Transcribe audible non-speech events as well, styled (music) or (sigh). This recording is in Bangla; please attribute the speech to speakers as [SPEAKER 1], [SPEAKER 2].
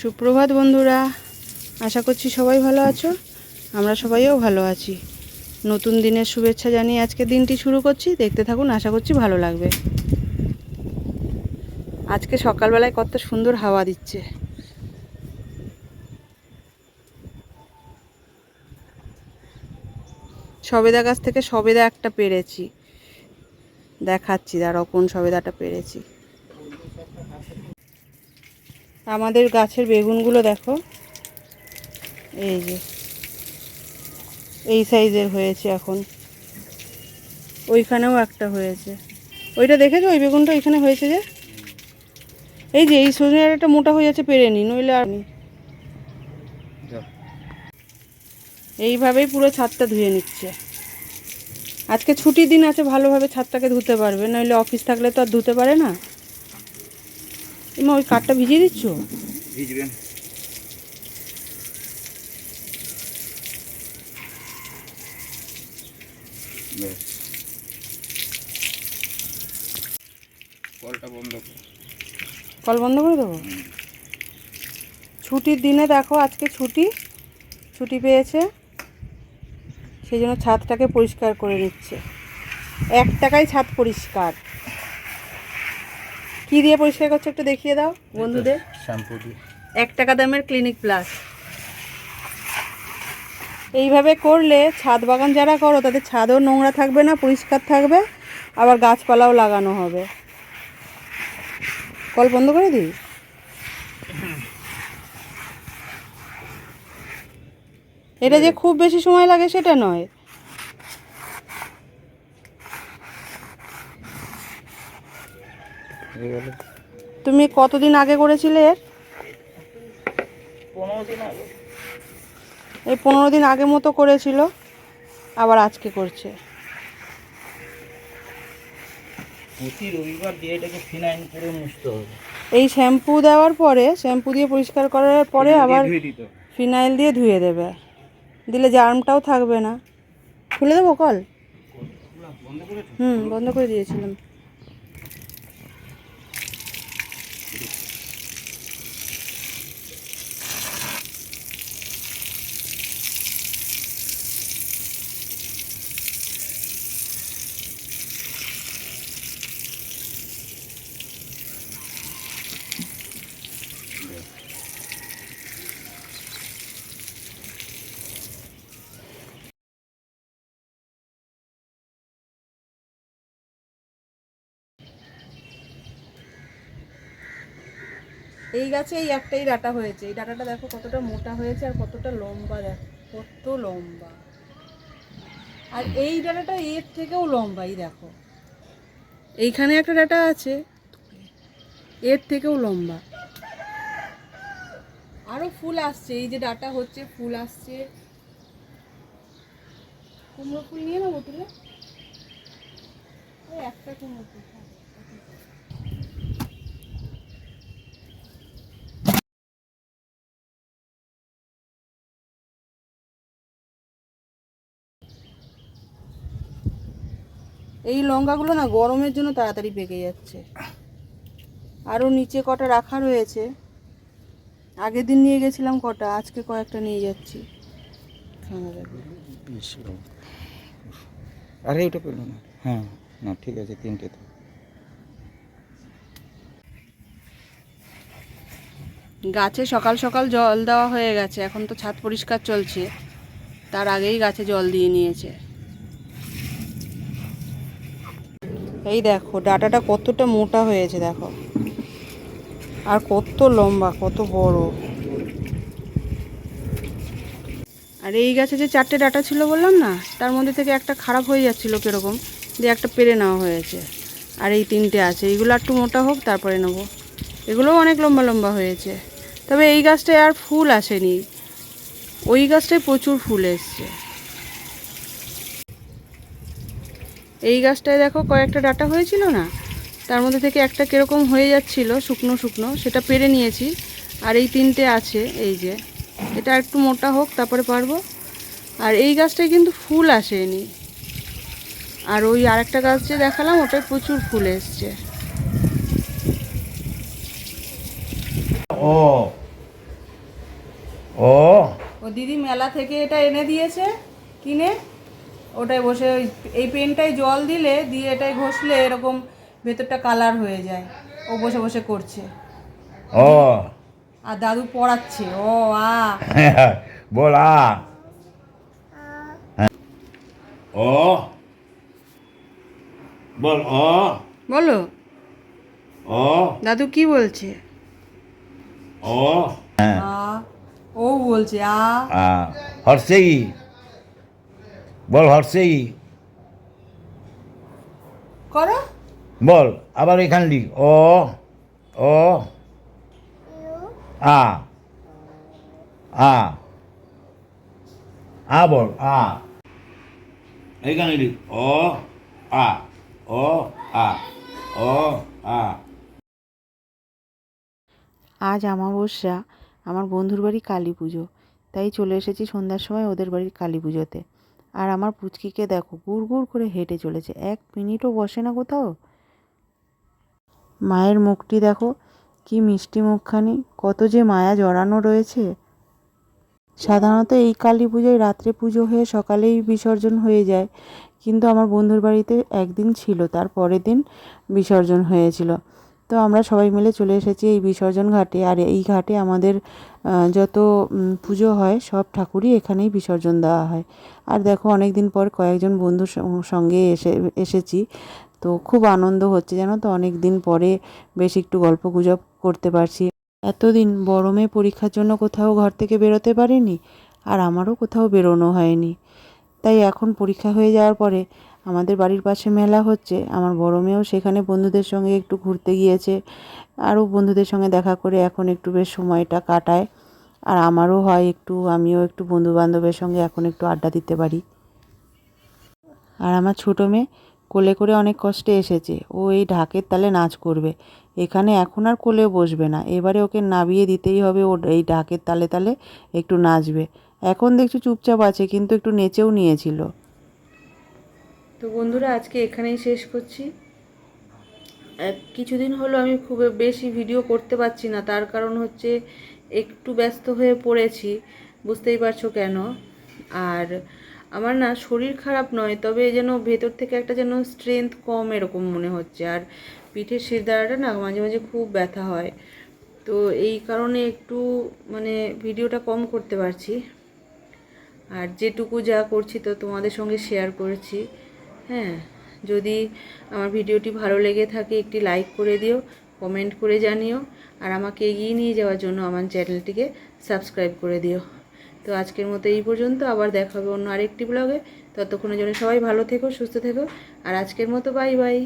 [SPEAKER 1] সুপ্রভাত বন্ধুরা, আশা করছি সবাই ভালো আছো। আমরা সবাইও ভালো আছি। নতুন দিনের শুভেচ্ছা জানিয়ে আজকে দিনটি শুরু করছি। দেখতে থাকুন, আশা করছি ভালো লাগবে। আজকে সকালবেলায় কত সুন্দর হাওয়া দিচ্ছে। সবেদা গাছ থেকে সবেদা একটা পেরেছি। দেখাচ্ছি, দাঁড়াও, কোন সবেদাটা পেরেছি। আমাদের গাছের বেগুনগুলো দেখো। এই যে এই সাইজের হয়েছে এখন। ওইখানেও একটা হয়েছে। ওইটা দেখেছ? ওই বেগুনটা ওইখানে হয়েছে যে? এই যে এই সজনে একটা মোটা হয়ে যাচ্ছে পেরে নি নইলে আর নি এইভাবেই পুরো ছাদটা ধুয়ে নিচ্ছে। আজকে ছুটির দিন আছে ভালোভাবে ছাদটাকে ধুতে পারবে। নইলে অফিস থাকলে তো আর ধুতে পারে না। এমা ওই কাঠটা ভিজিয়ে দিচ্ছ।
[SPEAKER 2] কলটা বন্ধ
[SPEAKER 1] কল বন্ধ করে দেবো? ছুটির দিনে দেখো আজকে ছুটি। ছুটি পেয়েছে। সেই জন্য ছাদটাকে পরিষ্কার করে নিচ্ছে এক টাকায় ছাদ পরিষ্কার। কি দিয়ে পরিষ্কার করছ একটু দেখিয়ে দাও বন্ধুদের?
[SPEAKER 2] শ্যাম্পু দিয়ে।
[SPEAKER 1] এক টাকা দামের ক্লিনিক প্লাস এইভাবে করলে ছাদ বাগান যারা করো তাদের ছাদও নোংরা থাকবে না পরিষ্কার থাকবে আবার গাছপালাও লাগানো হবে। কল বন্ধ করে দিই? এটা যে খুব বেশি সময় লাগে সেটা নয়
[SPEAKER 2] হয়ে গেল
[SPEAKER 1] তুমি কতদিন আগে করেছিলে এর? এই পনেরো দিন আগে মতো করেছিল আবার আজকে করছে। এই শ্যাম্পু দেওয়ার পরে শ্যাম্পু দিয়ে পরিষ্কার করার পরে আবার। ফিনাইল দিয়ে ধুয়ে দেবে। দিলে জার্মটাও থাকবে না। খুলে দেবো কল? হুম বন্ধ করে দিয়েছিলাম। এই গাছে এই একটাই ডাটা হয়েছে। এই ডাটাটা দেখো কতটা মোটা হয়েছে আর কতটা লম্বা দেখো, কত লম্বা। আর এই ডাটাটা এর থেকেও লম্বা এই দেখো। এইখানে একটা ডাটা আছে, এর থেকেও লম্বা। আরও ফুল আসছে, এই যে ডাটা হচ্ছে, ফুল আসছে। কুমড়ো ফুল নিয়ে নেব তুলে? একটা কুমড়ো ফুল। এই লঙ্কাগুলো না গরমের জন্য তাড়াতাড়ি পেকে যাচ্ছে। আরও নিচে কটা রাখা রয়েছে। আগের দিন নিয়ে গেছিলাম কটা আজকে কয়েকটা নিয়ে যাচ্ছি।
[SPEAKER 2] আরে ওটা পেল না। হ্যাঁ না ঠিক আছে তিনটে তো।
[SPEAKER 1] গাছে সকাল সকাল জল দেওয়া হয়ে গেছে এখন তো ছাদ পরিষ্কার চলছে। তার আগেই গাছে জল দিয়ে নিয়েছে। এই দেখো, ডাটাটা কতটা মোটা হয়েছে দেখো। আর কত লম্বা, কত বড়। আর এই গাছে যে চারটে ডাটা ছিল বললাম না, তার মধ্যে থেকে একটা খারাপ হয়ে যাচ্ছিল কীরকম দিয়ে একটা পেরে নেওয়া হয়েছে। আর এই তিনটে আছে এইগুলো একটু মোটা হোক, তারপরে নেব। এগুলোও অনেক লম্বা লম্বা হয়েছে। তবে এই গাছটায় আর ফুল আসেনি। ওই গাছটায় প্রচুর ফুল এসছে। এই গাছটায় দেখো কয়েকটা ডাটা হয়েছিল না? তার মধ্যে থেকে একটা কীরকম হয়ে যাচ্ছিল শুকনো শুকনো সেটা পেরে নিয়েছি। আর এই তিনটে আছে এই যে। এটা একটু মোটা হোক তারপরে পারব। আর এই গাছটায় কিন্তু ফুল আসেনি। আর ওই আরেকটা গাছ যে দেখালাম ওটায় প্রচুর ফুল এসছে।
[SPEAKER 2] ও। ও।
[SPEAKER 1] দিদি মেলা থেকে এটা এনে দিয়েছে কিনে? ওটাই বসে ওই এই পেনটাই জল দিলে দিয়ে এটাই ঘষলে এরকম ভেতরটা কালার হয়ে যায়। ও বসে বসে করছে।
[SPEAKER 3] ও।
[SPEAKER 1] আর দাদু পড়াচ্ছে। ও আ। (laughs)
[SPEAKER 3] বল আ। হ্যাঁ। ও। বল ও।
[SPEAKER 1] বলো।
[SPEAKER 3] ও।
[SPEAKER 1] দাদু কি বলছে?
[SPEAKER 3] ও। হ্যাঁ
[SPEAKER 1] আ। ও বলছে আ।
[SPEAKER 3] আ। হর্ষেই বল হর্ষেই
[SPEAKER 1] করো।
[SPEAKER 3] বল আবার এখান লিখ। ও ও আ আ আ বল আ। এখানে লিখ। ও আ ও আ ও আ।
[SPEAKER 4] আজ আমাবস্যা আমার বন্ধুর বাড়ি কালী পুজো। তাই চলে এসেছি সন্ধ্যার সময় ওদের বাড়ির কালী পুজোতে। আর আমার পুচকিকে দেখো, গুড় গুড় করে হেঁটে চলেছে। এক মিনিটও বসে না কোথাও? মায়ের মুখটি দেখো, কি মিষ্টি মুখখানি, কত যে মায়া জড়ানো রয়েছে। সাধারণত এই কালী পুজোয় রাত্রে পুজো হয়ে সকালেই বিসর্জন হয়ে যায়, কিন্তু আমার বন্ধুর বাড়িতে একদিন ছিল, তার পরের দিন বিসর্জন হয়েছিল। তো আমরা সবাই মিলে চলে এসেছি এই বিসর্জন ঘাটে। আর এই ঘাটে আমাদের যত পুজো হয়, সব ঠাকুরই এখানেই বিসর্জন দেওয়া হয়। আর দেখো অনেক দিন পর কয়েকজন বন্ধুর সঙ্গে এসে, এসেছি। তো খুব আনন্দ হচ্ছে, জানো তো? অনেক দিন পরে বেশ একটু গল্প গুজব করতে পারছি। এতদিন মেয়ে পরীক্ষার জন্য কোথাও ঘর থেকে বেরোতে পারিনি, আর আমারও কোথাও বেরোনো হয়নি। তাই এখন পরীক্ষা হয়ে যাওয়ার পরে আমাদের বাড়ির পাশে মেলা হচ্ছে। আমার বড় মেয়েও সেখানে বন্ধুদের সঙ্গে একটু ঘুরতে গিয়েছে। আরও বন্ধুদের সঙ্গে দেখা করে এখন একটু বেশ সময়টা কাটায়। আর আমারও হয় একটু, আমিও একটু বন্ধু বান্ধবের সঙ্গে এখন একটু আড্ডা দিতে পারি। আর আমার ছোটো মেয়ে কোলে করে অনেক কষ্টে এসেছে। ও এই ঢাকের তালে নাচ করবে। এখানে এখন আর কোলে বসবে না। এবারে ওকে নামিয়ে দিতেই হবে ও এই ঢাকের তালে তালে একটু নাচবে। এখন দেখছি চুপচাপ আছে, কিন্তু একটু নেচেও নিয়েছিল।
[SPEAKER 1] তো বন্ধুরা, আজকে এখানেই শেষ করছি। কিছুদিন হলো আমি খুব বেশি ভিডিও করতে পারছি না, তার কারণ হচ্ছে একটু ব্যস্ত হয়ে পড়েছি, বুঝতেই পারছ কেন? আর আমার না শরীর খারাপ নয়, তবে যেন ভেতর থেকে একটা যেন স্ট্রেংথ কম এরকম মনে হচ্ছে। আর পিঠের শিরদাঁড়াটা না মাঝে মাঝে খুব ব্যথা হয়। তো এই কারণে একটু মানে ভিডিওটা কম করতে পারছি। আর যেটুকু যা করছি তো তোমাদের সঙ্গে শেয়ার করেছি। হ্যাঁ যদি আমার ভিডিওটি ভালো লেগে থাকে একটি লাইক করে দিও, কমেন্ট করে জানিও, আর আমাকে এগিয়ে নিয়ে যাওয়ার জন্য আমার চ্যানেলটিকে সাবস্ক্রাইব করে দিও। তো আজকের মতো এই পর্যন্ত, আবার দেখা হবে অন্য আরেকটি ব্লগে। ততক্ষণের জন্য সবাই ভালো থেকো, সুস্থ থেকো, আর আজকের মতো বাই বাই।